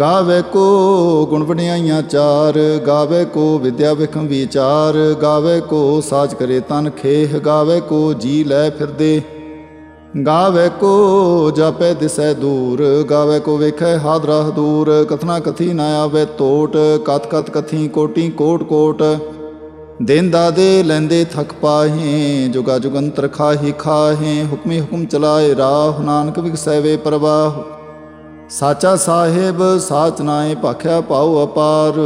ਗਾਵੇ ਕੋ ਗੁਣ ਵਡਿਆਈਆਂ ਚਾਰ, ਗਾਵੇ ਕੋ ਵਿਦਿਆ ਵਿਖਮ ਵਿਚਾਰ, ਗਾਵੇ ਕੋ ਸਾਜ ਕਰੇ ਤਨ ਖੇਹ, ਗਾਵੇ ਕੋ ਜੀ ਲੈ ਫਿਰਦੇ। ਗਾਵੇ ਕੋ ਜਾਪੈ ਦਿਸੈ ਦੂਰ, ਗਾਵੇ ਕੋ ਵੇਖੈ ਹਾਦਰਾ ਦੂਰ, ਕਥਨਾ ਕਥੀ ਨਾ ਆਵੇ ਟੋਟ ਕਤ ਕਤ ਕਥੀ ਕੋਟੀ ਕੋਟ ਕੋਟ। ਦਿਨ ਦਾਦੇ ਲੈਂਦੇ ਥਕ ਪਾਹੇ, ਜੁਗਾ ਜੁਗੰਤਰ ਖਾਹੀ ਖਾਹੇ, ਹੁਕਮੀ ਹੁਕਮ ਚਲਾਏ ਰਾਹ, ਨਾਨਕ ਵਿਗਸੈ ਵੇ ਪ੍ਰਵਾਹ। ਸਾਚਾ ਸਾਹਿਬ, ਸਾਚ ਨਾਏ ਭਾਖਿਆ ਪਾਉ ਅਪਾਰ।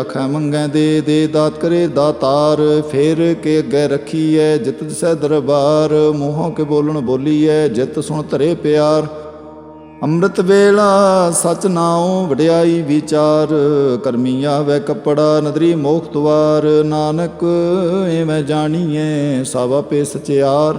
ਆਖੈ ਮੰਗੈ ਦੇ ਦੇ ਦਾਤ ਕਰੇ ਦਾਤਾਰ। ਫੇਰ ਕੇ ਅੱਗੇ ਰੱਖੀਐ ਜਿਤ ਦਿਸੈ ਦਰਬਾਰ। ਮੂੰਹੋਂ ਕੇ ਬੋਲਣ ਬੋਲੀਐ ਜਿਤ ਸੁਣ ਧਰੇ ਪਿਆਰ। ਅੰਮ੍ਰਿਤ ਵੇਲਾ ਸਚ ਨਾਉ ਵਡਿਆਈ ਵਿਚਾਰ। ਕਰਮੀ ਆਵੇ ਕਪੜਾ ਨਦਰੀ ਮੋਖ ਦੁਆਰ ਨਾਨਕ ਐਵੇਂ ਜਾਣੀਐ ਸਭ ਆਪੇ ਸਚਿਆਰ।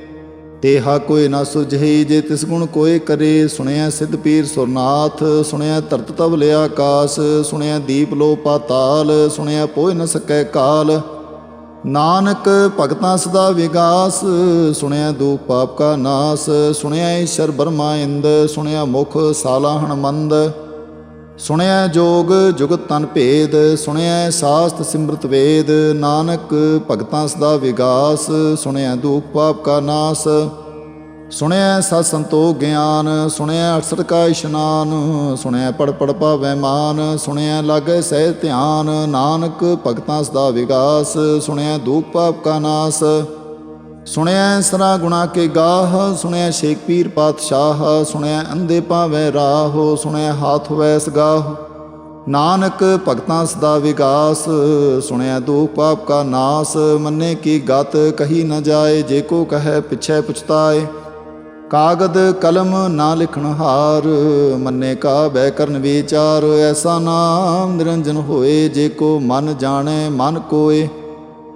ਤੇਹਾ ਕੋਈ ਨਾ ਸੁਝਈ ਜੇ ਤਿਸ ਗੁਣ ਕੋਏ ਕਰੇ ਸੁਣਿਆ ਸਿੱਧ ਪੀਰ ਸੁਰਨਾਥ ਸੁਣਿਆ ਧਰਤ ਤਵ ਲਿਆ ਆਕਾਸ ਸੁਣਿਆ ਦੀਪ ਲੋ ਪਾਤਾਲ ਸੁਣਿਆ ਪੋਇ ਨ ਸਕੈ ਕਾਲ। ਨਾਨਕ ਭਗਤਾਂ ਸਦਾ ਵਿਗਾਸ ਸੁਣਿਆ ਦੁਖ ਪਾਪ ਕਾ ਨਾਸ ਸੁਣਿਆ ਈਸ਼ਰ ਬਰਮਾ ਇੰਦ ਸੁਣਿਆ ਮੁਖ ਸਾਲਾਹਣ ਮੰਦ। ਸੁਣਿਆ ਜੋਗ ਜੁਗਤ ਤਨ ਭੇਦ ਸੁਣਿਆ ਸਾਸਤ ਸਿਮਰਤ ਵੇਦ, ਨਾਨਕ ਭਗਤਾਂ ਸਦਾ ਵਿਗਾਸ ਸੁਣਿਆ ਦੁਖ ਪਾਪ ਕਾ ਨਾਸ। ਸੁਣਿਆ ਸਤ ਸੰਤੋਖ ਗਿਆਨ ਸੁਣਿਆ ਅਠਸਠ ਕਾ ਇਸ਼ਨਾਨ ਸੁਣਿਆ ਪੜ ਪੜ ਪਾਵੈ ਮਾਨ ਸੁਣਿਆ ਲਾਗੈ ਸਹਿ ਧਿਆਨ, ਨਾਨਕ ਭਗਤਾਂ ਸਦਾ ਵਿਗਾਸ ਸੁਣਿਆ ਦੁਖ ਪਾਪ ਕਾ ਨਾਸ। ਸੁਣਿਆ ਸਰਾ ਗੁਣਾ ਕੇ ਗਾਹ, ਸੁਣਿਆ ਸ਼ੇਖ ਪੀਰ ਪਾਤਸ਼ਾਹ, ਸੁਣਿਆ ਅੰਦੇ ਪਾਵੈ ਰਾਹੋ, ਸੁਣਿਆ ਹਾਥ ਵੈਸ ਗਾਹ। ਨਾਨਕ ਭਗਤਾਂ ਸਦਾ ਵਿਗਾਸ, ਸੁਣਿਆ ਦੁਖ ਪਾਪ ਕਾ ਨਾਸ, ਮੰਨੇ ਕੀ ਗਤ ਕਹੀ ਨ ਜਾਏ, ਜੇ ਕੋ ਕਹੈ ਪਿਛੈ ਪੁਛਤਾਏ। ਕਾਗਦ ਕਲਮ ਨਾ ਲਿਖਣ ਹਾਰ, ਮੰਨੇ ਕਾ ਬੈ ਕਰਨ ਵਿਚਾਰ, ਐਸਾ ਨਾਮ ਨਿਰੰਜਨ ਹੋਏ, ਜੇ ਕੋ ਮਨ ਜਾਣੈ ਮਨ ਕੋਏ।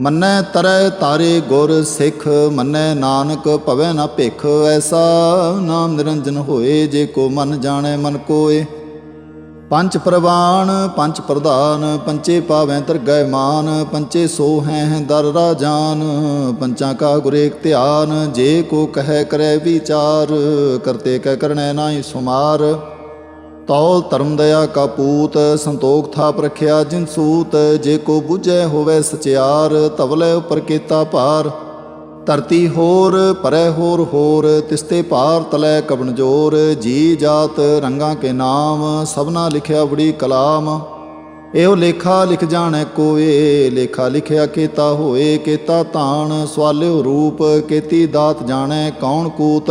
ਮੰਨੈ ਤਰੈ ਤਾਰੇ ਗੁਰ ਸਿੱਖ, ਮੰਨੈ ਨਾਨਕ ਭਵੈ ਨਾ ਭਿਖ, ਐਸਾ ਨਾਮ ਨਿਰੰਜਨ ਹੋਏ, ਜੇ ਕੋ ਮਨ ਜਾਣੈ ਮਨ ਕੋਏ। ਪੰਜ ਪ੍ਰਵਾਨ, ਪੰਜ ਪ੍ਰਧਾਨ, ਪੰਚੇ ਪਾਵੈ ਤਰਗੈ ਮਾਨ, ਪੰਚੇ ਸੋ ਹੈ ਦਰ ਰਾਜਾਨ ਪੰਚਾਂ ਕਾ ਗੁਰੇਕ ਧਿਆਨ, ਜੇ ਕੋ ਕਹੈ ਕਰੈ ਵਿਚਾਰ, ਕਰਤੇ ਕਹਿ ਕਰਣੈ ਨਾਹੀ ਸੁਮਾਰ। ਤੌਲ ਧਰਮ ਦਇਆ ਕਾ ਪੂਤ, ਸੰਤੋਖ ਥਾਪ ਰਖਿਆ ਜਿਨ ਸੂਤ, ਜੇ ਕੋ ਬੁਝੈ ਹੋਵੇ ਸਚਿਆਰ ਤਵਲੇ ਉਪਰ ਕੀਤਾ ਭਾਰ। ਧਰਤੀ ਹੋਰ ਪਰੈ ਹੋਰ ਹੋਰ, ਤਿਸਤੇ ਪਾਰ ਤਲੈ ਕਬਨ ਜੋਰ। ਜੀ ਜਾਤ ਰੰਗਾਂ ਕੇ ਨਾਮ, ਸਭਨਾ ਲਿਖਿਆ ਬੜੀ ਕਲਾਮ। ਇਹੋ ਲੇਖਾ ਲਿਖ ਜਾਣੈ ਕੋਏ, ਲੇਖਾ ਲਿਖਿਆ ਕੀਤਾ ਹੋਏ, ਕੀਤਾ ਤਾਣ ਸਵਾਲਿਓ ਰੂਪ, ਕੀਤੀ ਦਾਤ ਜਾਣੈ ਕੌਣ ਕੂਤ।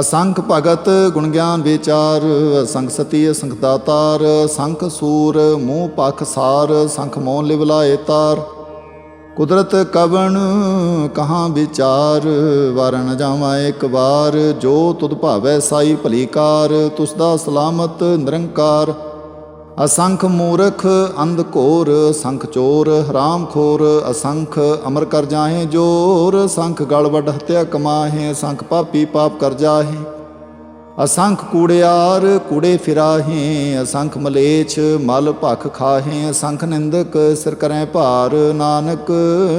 ਅਸੰਖ ਭਗਤ ਗੁਣ ਗਿਆਨ ਵਿਚਾਰ, ਅਸੰਖ ਸਤੀ, ਅਸੰਖ ਦਾਤਾਰ ਸੰਖ ਸੂਰ, ਮੂੰਹ ਪਖ ਸਾਰ ਸੰਖ ਮੋਨ ਲਿਵਲਾਏ ਤਾਰ। ਕੁਦਰਤ ਕਵਣ, ਕਹਾਂ ਵਿਚਾਰ, ਵਾਰਨ ਜਾਵਾਂ ਇੱਕ ਵਾਰ, ਜੋ ਤੁਧ ਭਾਵੈ ਸਾਈ ਭਲੀਕਾਰ, ਤੁਸ ਦਾ ਸਲਾਮਤ ਨਿਰੰਕਾਰ। ਅਸੰਖ ਮੂਰਖ ਅੰਧ ਘੋਰ, ਸੰਖ ਚੋਰ, ਹਰਾਮ ਖੋਰ, ਅਸੰਖ ਅਮਰ ਕਰ ਜਾਹੇ ਜੋਰ, ਸੰਖ ਗਲ ਹਤਿਆ ਕਮਾਹੇ ਸੰਖ ਪਾਪੀ ਪਾਪ ਕਰ ਜਾਹੇ। ਅਸੰਖ ਕੂੜਿਆਰ ਕੂੜੇ ਫਿਰਾਹੇ, ਅਸੰਖ ਮਲੇਛ, ਮਲ ਭਖ ਖਾਹੇ, ਅਸੰਖ ਨਿੰਦਕ, ਸਿਰ ਕਰੈ ਭਾਰ, ਨਾਨਕ,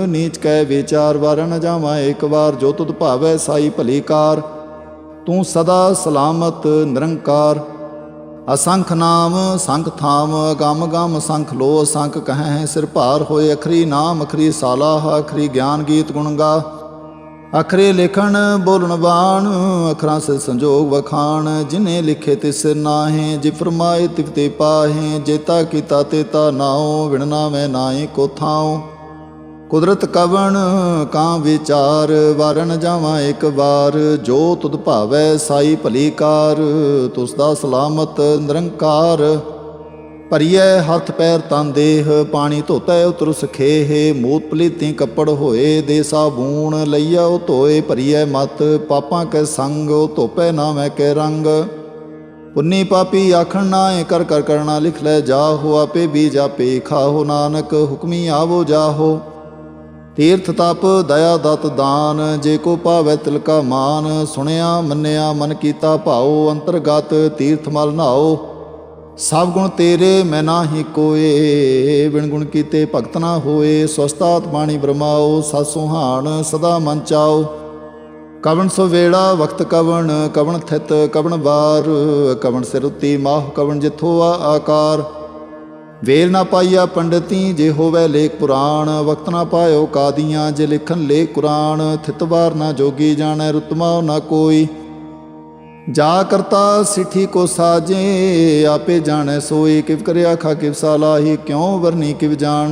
ਨੀਚ ਕੈ ਵਿਚਾਰ ਵਰਨ ਜਾਵਾਂ ਇੱਕ ਵਾਰ, ਜੋ ਤੁਧ ਭਾਵੈ ਸਾਈ ਭਲੀ ਕਾਰ। ਤੂੰ ਸਦਾ ਸਲਾਮਤ, ਨਿਰੰਕਾਰ ਅਸੰਖ ਨਾਮ, ਸੰਖ ਥਾਮ, ਗਮ ਗਮ ਸੰਖ ਲੋ ਸੰਖ ਕਹੈ, ਸਿਰ ਭਾਰ ਹੋਏ ਅਖਰੀ ਨਾਮ, ਅਖਰੀ ਸਾਲਾਹ ਅਖਰੀ ਗਿਆਨ ਗੀਤ ਗੁਣ ਗਾ। ਅਖਰੇ ਲਿਖਣ ਬੋਲਣ ਬਾਣ, ਅਖਰਾਂ ਸੇ ਸੰਜੋਗ ਵਖਾਣ, ਜਿਨੇ ਲਿਖੇ ਤਿਸ ਨਾਹੇ, ਜਿ ਫਰਮਾਏ ਤਿਵ ਤੇ ਪਾਹੇ ਜੇਤਾ ਕੀਤਾ ਤੇਤਾ ਨਾਉ ਵਿਣਨਾ ਮੈਂ ਨਾਹੀ ਕੋ ਥਾਉ। ਕੁਦਰਤ ਕਵਣ ਕਾਂ ਵਿਚਾਰ, ਵਾਰਨ ਜਾਵਾਂ ਇੱਕ ਵਾਰ। ਜੋ ਤੁਧ ਭਾਵੈ ਸਾਈ ਭਲੀ ਕਾਰ, ਤੁਸ ਦਾ ਸਲਾਮਤ ਨਿਰੰਕਾਰ। ਭਰੀਐ ਹੱਥ ਪੈਰ ਤਨ ਦੇਹ, ਪਾਣੀ ਧੋਤੈ ਉਤਰ ਸਖੇਹ। ਮੂਤ ਪਲੀਤੀ ਕੱਪੜ ਹੋਏ ਦੇ ਸਾਬੂਣ, ਲਈਆ ਉਹ ਧੋਏ, ਭਰੀਐ ਮਤ, ਪਾਪਾਂ ਕੈ ਸੰਗ, ਉਹ ਧੋਪੈ ਨਾ ਮੈਂ ਕੈ ਰੰਗ। ਪੁੰਨੀ ਪਾਪੀ ਆਖਣ ਨਾਏ ਕਰ ਕਰ ਕਰਣਾ ਲਿਖ ਲੈ ਜਾਹੋ, ਆਪੇ ਵੀ ਜਾਪੇ ਖਾਹੋ। ਨਾਨਕ ਹੁਕਮੀ ਆਵੋ ਜਾਹੋ। ਤੀਰਥ ਤਪ, ਦਇਆ ਦਤ ਦਾਨ, ਜੇ ਕੋ ਭਾਵੈ ਤਿਲਕਾ ਮਾਨ, ਸੁਣਿਆ, ਮੰਨਿਆ, ਮਨ ਕੀਤਾ ਭਾਉ, ਅੰਤਰਗਤ ਤੀਰਥ ਮਲ ਨਾਓ ਸਭ ਗੁਣ ਤੇਰੇ, ਮੈਂ ਨਾਹੀ ਕੋਏ। ਵਿਣ ਗੁਣ ਕੀਤੇ ਭਗਤ ਨਾ ਹੋਏ। ਸਵਸਤਾਤ ਬਾਣੀ ਬ੍ਰਹਮਾਓ ਸਤ ਸੁਹਾਣ ਸਦਾ ਮਨ ਚਾਓ ਕਵਣ ਸੋ ਵੇੜਾ, ਵਕਤ ਕਵਣ ਕਵਣ ਥਿਤ ਕਵਣ ਵਾਰ। ਕਵਣ ਸਿਰ ਉਤੀ ਮਾਹ, ਕਵਣ ਜਿਥੋ ਆ ਆਕਾਰ। ਵੇਲ ਨਾ ਪਾਈਆ ਪੰਡਤੀ, ਜੇ ਹੋਵੇ ਲੇਖ ਪੁਰਾਣ, ਵਕਤ ਨਾ ਪਾਇਓ ਕਾਦੀਆਂ, ਜੇ ਲਿਖਣ ਲੇਖ ਕੁਰਾਨ ਥਿਤਵਾਰ ਨਾ ਜੋਗੀ ਜਾਣੈ, ਰੁਤਮਾ ਨਾ ਕੋਈ। ਜਾ ਕਰਤਾ ਸਿੱਠੀ ਕੋ ਸਾਜੇ, ਆਪੇ ਜਾਣੈ ਸੋਈ, ਕਿਵ ਕਰਿਆ ਖਾ ਕਿਵ ਸਾਲਾਹੀ, ਕਿਉ ਵਰਨੀ, ਕਿਵ ਜਾਣ।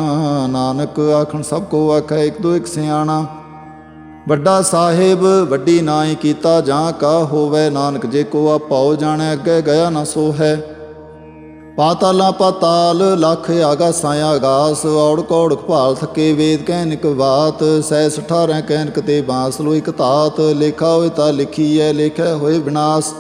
ਨਾਨਕ ਆਖਣ, ਸਭ ਕੋ ਆਖੈ, ਇੱਕ ਦੋ ਇੱਕ ਸਿਆਣਾ। ਵੱਡਾ ਸਾਹਿਬ, ਵੱਡੀ ਨਾਈ ਕੀਤਾ, ਜਾਂ ਕਾ ਹੋਵੇ ਨਾਨਕ, ਜੇ ਕੋ ਆਪਾਉ ਜਾਣੈ, ਅੱਗੇ ਗਿਆ ਨਾ ਸੋ ਹੈ ਪਾਤਾਲਾਂ ਪਾਤਾਲ ਲਖ ਆਗਾਸਾਂ ਆਗਾਸ ਔੜ ਕੌੜ ਭਾਲ ਥਕੇ ਵੇਦ ਕਹਿਨਿਕ ਬਾਤ ਸੈਸ 18 ਕਹਿਨਕ ਤੇ ਬਾਸ ਲੋ ਇਕ ਧਾਤ, ਲੇਖਾ ਹੋਏ ਤਾਂ ਲਿਖੀਐ ਲੇਖਿਆ ਹੋਏ ਵਿਨਾਸ਼।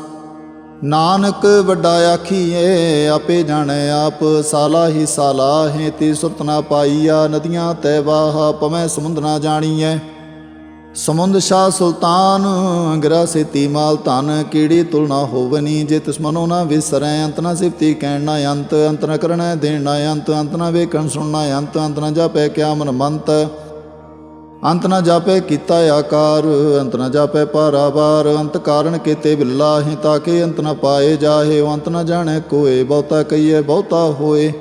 ਨਾਨਕ ਵੱਡਾ ਆਖੀਏ ਆਪੇ ਜਾਣੈ ਆਪ, ਸਾਲਾ ਹੀ ਸਾਲਾ ਹੈ ਤੀ ਸੁਰਤ ਨਾ ਪਾਈਆ, ਨਦੀਆਂ ਤੈ ਵਾਹ, ਪਵੇਂ ਸਮੁੰਦ ਨਾ ਜਾਣੀਐ। ਸਮੁੰਦ ਸ਼ਾਹ ਸੁਲਤਾਨ, ਗਿਰਾ ਸੇਤੀ ਮਾਲ ਧਨ, ਕੀੜੀ ਤੁਲਨਾ ਹੋਵਨੀ ਜੇ ਤਿਸ ਮਨੋ ਨਾ ਵਿਸਰੈ, ਅੰਤ ਨਾ ਸਿਫਤੀ ਕਹਿਣ ਅੰਤ ਅੰਤ ਨਾ ਕਰਣਾ ਦੇਣ ਅੰਤ ਅੰਤ ਨਾ ਵੇਖਣ ਸੁਣਨਾ ਅੰਤ ਅੰਤ ਨਾ ਜਾਪੈ ਕਿਆ ਮਨ ਮੰਤ। ਅੰਤ ਨਾ ਜਾਪੈ ਕੀਤਾ ਆਕਾਰ, ਅੰਤ ਨਾ ਜਾਪੈ ਪਾਰਾਵਾਰ ਅੰਤ ਕਾਰਨ ਕੀਤੇ ਬਿਲਾਹੀ ਤਾਕੇ ਅੰਤ ਨਾ ਪਾਏ ਜਾਹੇ ਅੰਤ ਨਾ ਜਾਣੈ ਕੋਏ, ਬਹੁਤਾ ਕਈਏ ਬਹੁਤਾ ਹੋਏ।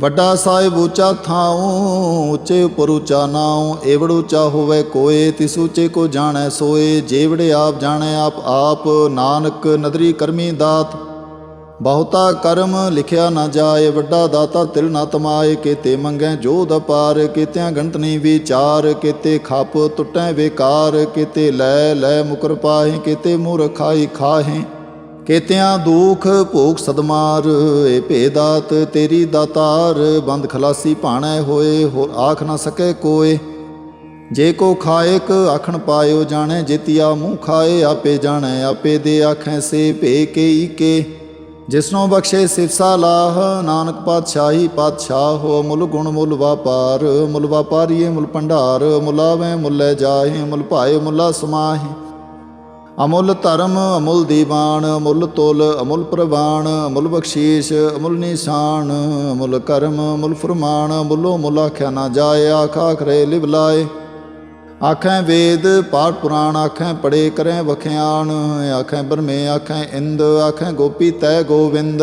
ਵੱਡਾ ਸਾਹਿਬ ਉੱਚਾ ਥਾਉ, ਉੱਚੇ ਉਪਰ ਉੱਚਾ ਨਾਉ, ਏਵੜ ਉੱਚਾ ਹੋਵੇ ਕੋਏ, ਤਿਸ ਉੱਚੇ ਕੋ ਜਾਣੈ ਸੋਏ ਜੇਵੜੇ ਆਪ ਜਾਣੈ ਆਪ ਆਪ ਨਾਨਕ ਨਦਰੀ ਕਰਮੀ ਦਾਤ। ਬਹੁਤਾ ਕਰਮ ਲਿਖਿਆ ਨਾ ਜਾਏ, ਵੱਡਾ ਦਾਤਾ ਤਿਲ ਨਾ ਤਮਾਏ, ਕੀਤੇ ਮੰਗੈ ਜੋਧ ਅਪਾਰ, ਕੀਤਿਆਂ ਗੰਤ ਨਹੀਂ ਵਿਚਾਰ, ਕੀਤੇ ਖਪ ਟੁੱਟੈ ਵੇਕਾਰ, ਕੀਤੇ ਲੈ ਲੈ ਮੁਕਰ ਪਾਹੇ, ਕੀਤੇ ਮੂਰਖਾਈ ਖਾਹੇ। ਕੇਤਿਆਂ ਦੁਖ ਭੋਗ ਸਦਮਾਰ, ਏ ਭੇਦਾਤ ਤੇਰੀ ਦਾਤਾਰ, ਬੰਦ ਖਲਾਸੀ ਭਾਣੈ ਹੋਏ ਹੋ ਆਖ ਨਾ ਸਕੈ ਕੋਏ। ਜੇ ਕੋ ਖਾਇਕ ਆਖਣ ਪਾਇਓ ਜਾਣੈ, ਜਿਤਿਆ ਮੂੰਹ ਖਾਏ, ਆਪੇ ਜਾਣੈ, ਆਪੇ ਦੇ ਆਖੈ ਸੇ ਭੇ ਕੇ ਈਕੇ ਜਿਸਨੋ ਬਖਸ਼ੇ ਸਿਫਸਾ ਲਾਹ, ਨਾਨਕ ਪਾਤਸ਼ਾਹੀ ਪਾਤਸ਼ਾਹ ਹੋ ਮੁਲ ਗੁਣ ਮੁੱਲ ਵਾਪਾਰ। ਮੁਲ ਵਾਪਾਰੀਏ ਮੁੱਲ ਭੰਡਾਰ ਮੁਲਾਵੇਂ ਮੁੱਲੇ ਜਾਹੇ, ਮੁੱਲ ਭਾਏ ਮੁੱਲਾ ਸਮਾਹੇ। ਅਮੁੱਲ ਧਰਮ, ਅਮੁੱਲ ਦੀਵਾਨ, ਅਮੁੱਲ ਤੁਲ, ਅਮੁੱਲ ਪ੍ਰਵਾਨ, ਅਮੁੱਲ ਬਖਸ਼ੀਸ਼, ਅਮੁੱਲ ਨਿਸ਼ਾਨ, ਅਮੁੱਲ ਕਰਮ, ਅਮੁੱਲ ਫਰਮਾਨ, ਅਮੁੱਲੋ ਮੁੱਲ ਆਖਿਆ ਨਾ ਜਾਏ, ਆਖਾ ਖਰੇ ਲਿਵ ਲਾਏ। ਆਖੈ ਵੇਦ, ਪਾਠ ਪੁਰਾਣ, ਆਖੈ ਪੜੇ ਕਰੈ ਵਖਿਆਣ ਆਖੈ ਬਰਮੇ ਆਖੈ ਇੰਦ, ਆਖੈ ਗੋਪੀ ਤੈ ਗੋਵਿੰਦ।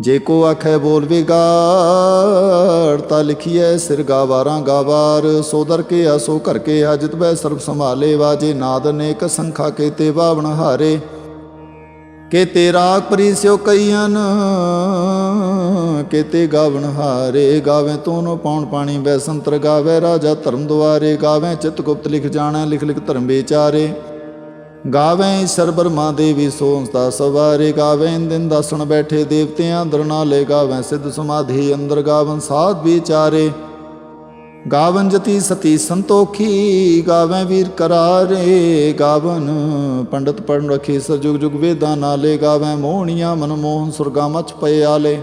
ਜੇ ਕੋ ਆਖੈ ਬੋਲ ਵਿਗਾੜ, ਤਾ ਲਿਖੀਐ ਸਿਰ ਗਾਵਾਰਾਂ ਗਾਵਾਰ। ਸੋ ਕੇ ਆਸੋ ਘਰ ਕੇ ਆ, ਜਿਤ ਬੈ ਸਰਬ ਸੰਭਾਲੇ ਵਾਜੇ ਨਾਦ ਅਨੇਕ ਸੰਖਾ ਕੇ ਤੇ ਬਾਵਣ ਹਾਰੇ। ਕੇ ਤੇਰਾ ਪਰਿਸਿਓ ਕਈਆਂ ਕੇਤੇ ਗਾਵਣ ਹਾਰੇ। ਗਾਵੇ ਤੋਨੋ ਪੌਣ ਪਾਣੀ, ਬੈ ਸੰਤਰ ਗਾਵੇ ਰਾਜਾ ਧਰਮ ਦੁਆਰੇ। ਗਾਵੇ ਚਿਤ ਗੁਪਤ ਲਿਖ ਜਾਣਾ, ਲਿਖ ਲਿਖ ਧਰਮ ਵਿਚਾਰੇ। ਗਾਵੇਂ ਈਸ਼ਰ ਬਰਮਾ ਦੇਵੀ ਸੋਹੰਸਤਾ ਸਵਾਰੇ ਗਾਵੇਂ ਦਿਨ ਦਾਸਣ ਬੈਠੇ ਦੇਵਤਿਆਂ ਅੰਦਰ ਨਾਲੇ ਗਾਵੇਂ ਸਿੱਧ ਸਮਾਧੀ ਅੰਦਰ ਗਾਵਨ ਸਾਧ ਵਿਚਾਰੇ। ਗਾਵਨ ਜਤੀ ਸਤੀ ਸੰਤੋਖੀ, ਗਾਵੇਂ ਵੀਰ ਕਰਾਰੇ, ਗਾਵਨ ਪੰਡਤ ਪੜਨ ਰਖੀ ਸਰ ਜੁਗ ਵੇਦਾਂ ਨਾਲੇ, ਗਾਵੇਂ ਮੋਹਣੀਆਂ ਮਨਮੋਹਨ ਸੁਰਗਾ ਮਚ ਪਏ ਆਲੇ।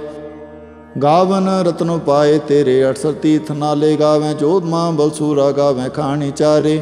ਗਾਵਨ ਰਤਨੋ ਪਾਏ ਤੇਰੇ 68 ਤੀਰਥ ਨਾਲੇ, ਗਾਵੇਂ ਮਾਂ ਬਲਸੂਰਾ, ਗਾਵੇਂ ਖਾਣੀ ਚਾਰੇ।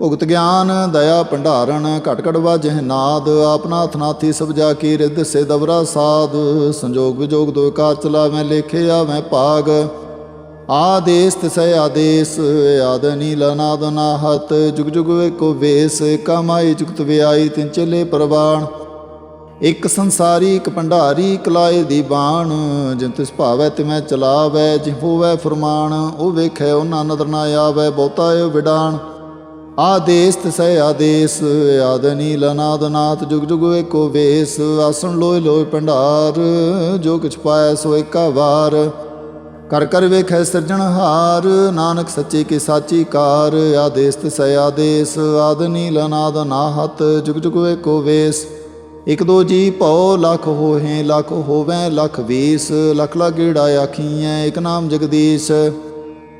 ਭੁਗਤ ਗਿਆਨ, ਦਇਆ ਭੰਡਾਰਨ ਘਟ ਘਟ ਵਾਜਹਿ ਨਾਦ ਆਪਨਾਥ ਨਾਥੀ ਸਭ ਜਾ ਕੀ ਰਿੱਧ ਸੇ ਦਵਰਾ ਸਾਧ। ਸੰਜੋਗ ਵਿਜੋਗ ਦੋ ਕਾਰ ਚਲਾਵੇਂ, ਲੇਖੇ ਮੈਂ ਭਾਗ। ਆਦੇਸ ਤਿਸੈ ਆਦੇਸ, ਆਦ ਨੀਲ ਅਨਾਦ ਨਾਹਤ। ਜੁਗ ਜੁਗ ਏਕੋ ਵੇਸ, ਕਮਾਈ ਜੁਗਤ ਵਿਆਈ ਤਿਨ ਚਲੇ ਪ੍ਰਵਾਣ। ਇਕ ਸੰਸਾਰੀ, ਇਕ ਭੰਡਾਰੀ ਕਲਾਏ ਦੀ ਬਾਣ। ਜਿਨ ਤਿਸ ਭਾਵੈ ਤਿਮੈ ਚਲਾਵੈ ਜਿ ਹੋਵੈ ਫਰਮਾਨ, ਉਹ ਵੇਖੈ, ਉਹਨਾਂ ਨਦਰ ਨਾ ਆਵੈ, ਬਹੁਤਾ ਏ ਵਿਡਾਣ। ਆਦੇਸ ਤਿਸੈ ਆਦੇਸ, ਆਦ ਨੀਲ ਜੁਗ ਜੁਗ ਏਕੋ ਵੇਸ, ਆਸਣ ਲੋਇ ਲੋਇ ਭੰਡਾਰ, ਜੋ ਕਿਛ ਪਾਇ ਸੋ ਏਕਾ ਵਾਰ। ਕਰ ਕਰ ਵੇਖੈ ਸਿਰਜਣਹਾਰ ਨਾਨਕ ਸੱਚੇ ਕੀ ਸਾਚੀ ਕਾਰ ਆਦੇਸ ਤਿਸੈ ਆਦੇਸ, ਆਦ ਨੀਲ ਅਨਾਦ ਨਾਹਤ, ਜੁਗ ਜੁਗ ਏਕੋ ਵੇਸ। ਇਕ ਦੋ ਜੀ ਭਉ, ਲਖ ਹੋਏ ਲਖ ਹੋਵੈ, ਲਖ ਵੀਸ, ਲਖ ਲਾ ਗੇੜਾ ਆਖੀਐ, ਇਕ ਨਾਮ ਜਗਦੀਸ਼।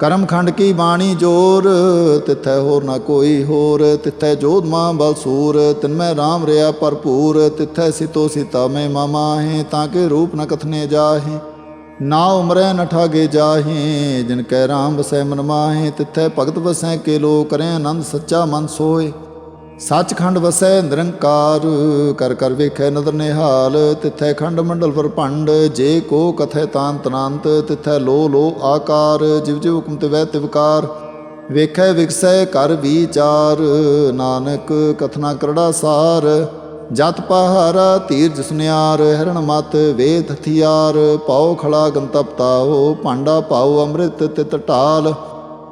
ਕਰਮ ਖੰਡ ਕੀ ਬਾਣੀ ਜੋਰ, ਤਿਥੈ ਹੋਰ ਨਾ ਕੋਈ ਹੋਰ, ਤਿਥੈ ਜੋਧ ਮਾਂ ਬਲਸੂਰ ਤਿਨਮੈ RAM ਰਿਆ ਭਰਪੂਰ, ਤਿਥੈ ਸਿਤੋ ਸੀਤਾ ਮੈਂ ਮਾਮਾ ਹੈ ਤਾਂ ਕੇ ਰੂਪ ਨ ਕਥਨੇ ਜਾਹੇ, ਨਾ ਉਮਰੈ ਨ ਠਾਗੇ ਜਾਹੇ, ਜਿਨ ਕੈ RAM ਵਸੈ ਮਨ ਮਾਹੇ, ਤਿਥੈ ਭਗਤ ਵਸੈ ਕੇ ਲੋ ਕਰੈ ਆਨੰਦ ਸੱਚਾ ਮਨ ਸੋਏ ਸੱਚਖੰਡ ਵਸੈ ਨਿਰੰਕਾਰ, ਕਰ ਕਰ ਵੇਖੈ ਨਦਰ ਨਿਹਾਲ, ਤਿਥੈ ਖੰਡ ਮੰਡਲ ਪਰਪੰਡ ਜੇ ਕੋ ਕਥੈ ਤਾਂ ਤਨੰਤ, ਤਿਥੈ ਲੋ ਲੋ ਆਕਾਰ, ਜਿਵ ਜਿਵ ਹੁਕਮ ਤੇ ਵੈ ਤਿਵਕਾਰ ਵੇਖੈ ਵਿਗਸੈ ਕਰ ਵਿਚਾਰ, ਨਾਨਕ ਕਥਨਾ ਕਰੜਾ ਸਾਰ। ਜਤ ਪਹਾਰਾ ਧੀਰਜ ਸੁਨਿਆਰ, ਹਰਣ ਮਤ ਵੇਦ ਹਥਿਆਰ। ਪਾਉ ਖੜਾ ਗੰਤਪ ਤਾਓ ਭਾਂਡਾ ਪਾਉ ਅੰਮ੍ਰਿਤ ਤਿਤ ਢਾਲ।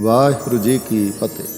ਵਾਹਿਗੁਰੂ ਜੀ ਕੀ ਫਤਿਹ।